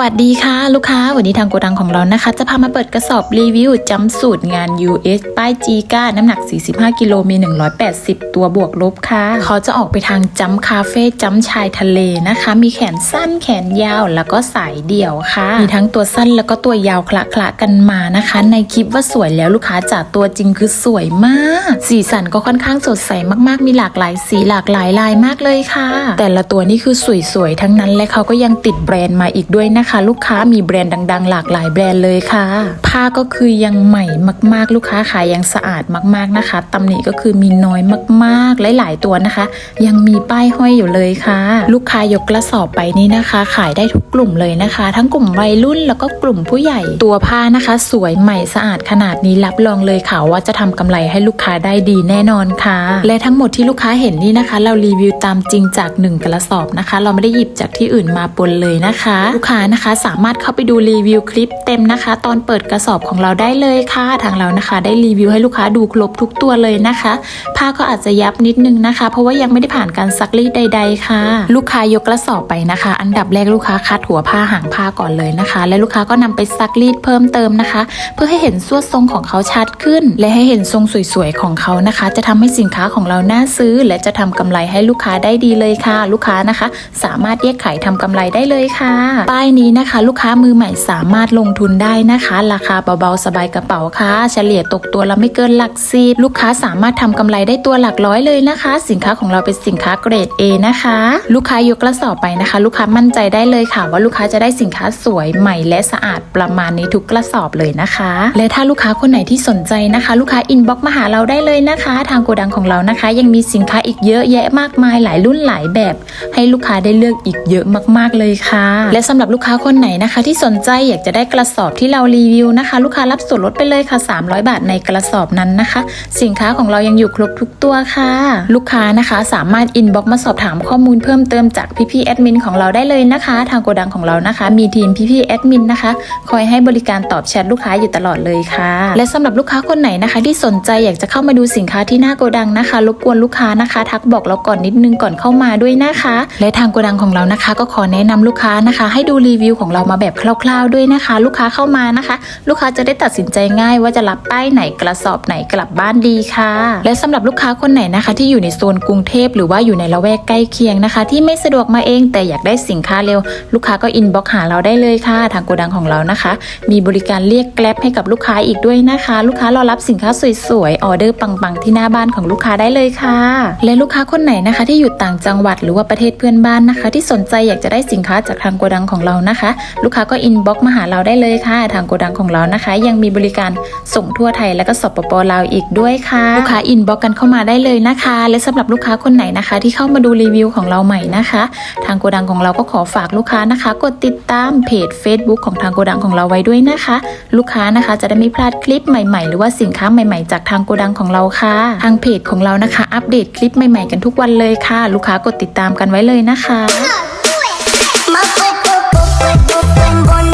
วัสดีค่ะ ลูกค้าวันนี้ทางโกดังของเรานะคะ จะพามาเปิดกระสอบรีวิวจำสูตรงาน US ป้ายจีก้าน้ำหนัก 45 กิโลมี 180 ตัวบวกลบค่ะ เขาจะออกไปทางจำคาเฟ่จำชายทะเลนะคะ มีแขนสั้นแขนยาวแล้วก็สายเดี่ยวค่ะ มีทั้งตัวสั้นแล้วก็ตัวยาวคละคละกันมานะคะ ในคลิปว่าสวยแล้วลูกค้าจากตัวจริงคือสวยมาก สีสันก็ค่อนข้างสดใสมากๆ มีหลากหลายสีหลากหลายลายมากเลยค่ะ แต่ละตัวนี่คือสวยๆทั้งนั้นและเขาก็ยังติดแบรนด์มาอีกด้วยนะคะลูกค้ามีแบรนด์ดัง ๆ หลากหลายแบรนด์เลยค่ะ ผ้าก็คือยังใหม่มาก ๆ ลูกค้าขายยังสะอาดมาก ๆนะคะตำหนิก็คือมีน้อยมาก ๆ หลาย ๆ ตัวนะคะ ยังมีป้ายห้อยอยู่เลยค่ะ ลูกค้ายกกระสอบไปนี่นะคะ ขายได้ทุกกลุ่มเลยนะคะ ทั้งกลุ่มวัยรุ่นแล้วก็กลุ่มผู้ใหญ่ตัวผ้านะคะ สวยใหม่สะอาดขนาดนี้รับรองเลยค่ะว่าจะทำกำไรให้ลูกค้าได้ดีแน่นอนค่ะ และทั้งหมดที่ลูกค้าเห็นนี่นะคะ เรารีวิวตามจริงจากหนึ่งกระสอบนะคะ เราไม่ได้หยิบจากที่อื่นมาปนเลยนะคะ ลูกค้านะคะ สามารถเข้าไปดูรีวิวคลิปเต็มนะคะ ตอนเปิดกระสอบของเราได้เลยค่ะทางเรานะคะ ได้รีวิวให้ลูกค้าดูครบทุกตัวเลยนะคะ ผ้าก็อาจจะยับนิดนึงนะคะ เพราะว่ายังไม่ได้ผ่านการซักรีดใด ๆ ค่ะ ลูกค้ายกกระสอบไปนะคะ อันดับแรกลูกค้าคัดหัวผ้าหางผ้าก่อนเลยนะคะ และลูกค้าก็นำไปซักรีดเพิ่มเติมนะคะ เพื่อให้เห็นสวดทรงของเขาชัดขึ้น และให้เห็นทรงสวยๆของเขานะคะ จะทำให้สินค้าของเราน่าซื้อ และจะทำกำไรให้ลูกค้าได้ดีเลยค่ะ ลูกค้านะคะ สามารถแยกขายทำกำไรได้เลยค่ะป้ายนี้นะคะ ลูกค้ามือใหม่สามารถลงทุนได้นะคะ ราคาเบาๆสบายกระเป๋าค่ะ เฉลี่ยตกตัวละไม่เกินหลักสิบลูกค้าสามารถทำกำไรได้ตัวหลักร้อยเลยนะคะ สินค้าของเราเป็นสินค้าเกรด A นะคะ ลูกค้ายกกระสอบไปนะคะ ลูกค้ามั่นใจได้เลยค่ะ ว่าลูกค้าจะได้สินค้าสวยใหม่และสะอาดประมาณนี้ทุกกระสอบเลยนะคะ และถ้าลูกค้าคนไหนที่สนใจนะคะ ลูกค้าอินบ็อกมาหาเราได้เลยนะคะ ทางโกดังของเรานะคะ ยังมีสินค้าอีกเยอะแยะมากมายหลายรุ่นหลายแบบ ให้ลูกค้าได้เลือกอีกเยอะมากๆเลยค่ะ และสำหรับลูกค้าาคนไหนนะคะ ที่สนใจอยากจะได้กระสอบที่เรารีวิวนะคะ ลูกค้ารับส่วนลดไปเลยค่ะ 300 บาทในกระสอบนั้นนะคะ สินค้าของเรายังอยู่ครบทุกตัวค่ะ ลูกค้านะคะ สามารถอินบ็อกมาสอบถามข้อมูลเพิ่มเติมจากพี่ๆแอดมินของเราได้เลยนะคะ ทางโกดังของเรานะคะ มีทีมพี่ๆแอดมินนะคะ คอยให้บริการตอบแชทลูกค้าอยู่ตลอดเลยค่ะ และสำหรับลูกค้าคนไหนนะคะ ที่สนใจอยากจะเข้ามาดูสินค้าที่หน้าโกดังนะคะรบกวนลูกค้านะคะ ทักบอกเราก่อนนิดนึงก่อนเข้ามาด้วยนะคะ และทางโกดังของเรานะคะ ก็ขอแนะนำลูกค้านะคะ ให้ดูรีีวิวของเรามาแบบคร่าว ๆด้วยนะคะ ลูกค้าเข้ามานะคะ ลูกค้าจะได้ตัดสินใจง่ายว่าจะรับป้ายไหนกระสอบไหนกลับบ้านดีค่ะ และสำหรับลูกค้าคนไหนนะคะ ที่อยู่ในโซนกรุงเทพหรือว่าอยู่ในละแวกใกล้เคียงนะคะ ที่ไม่สะดวกมาเองแต่อยากได้สินค้าเร็ว ลูกค้าก็อินบ็อกหาเราได้เลยค่ะ ทางโกดังของเรานะคะ มีบริการเรียกแกล็บให้กับลูกค้าอีกด้วยนะคะ ลูกค้ารอรับสินค้าสวยๆออเดอร์ปังๆที่หน้าบ้านของลูกค้าได้เลยค่ะ และลูกค้าคนไหนนะคะ ที่อยู่ต่างจังหวัดหรือว่าประเทศเพื่อนบ้านนะคะ ที่สนใจอยากจะได้สินค้าจากทางโกดังของเรานะคะ ลูกค้าก็อินบ็อกมาหาเราได้เลยค่ะ ทางโกดังของเรานะคะ ยังมีบริการส่งทั่วไทยและก็สปปลาวอีกด้วยค่ะ ลูกค้าอินบ็อกกันเข้ามาได้เลยนะคะ และสำหรับลูกค้าคนไหนนะคะ ที่เข้ามาดูรีวิวของเราใหม่นะคะ ทางโกดังของเราก็ขอฝากลูกค้านะคะ กดติดตามเพจ Facebook ของทางโกดังของเราไว้ด้วยนะคะ ลูกค้านะคะจะได้ไม่พลาดคลิปใหม่ๆ หรือว่าสินค้าใหม่ๆ จากทางโกดังของเราค่ะ ทางเพจของเรานะคะ อัปเดตคลิปใหม่ๆกันทุกวันเลยค่ะ ลูกค้ากดติดตามกันไว้เลยนะคะ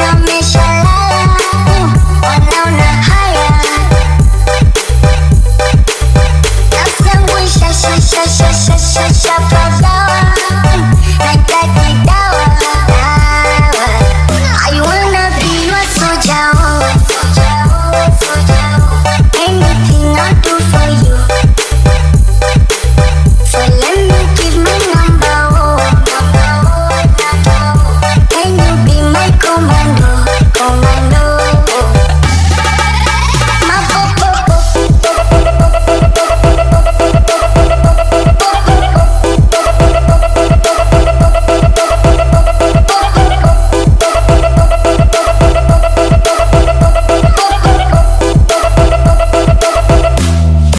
do me shalom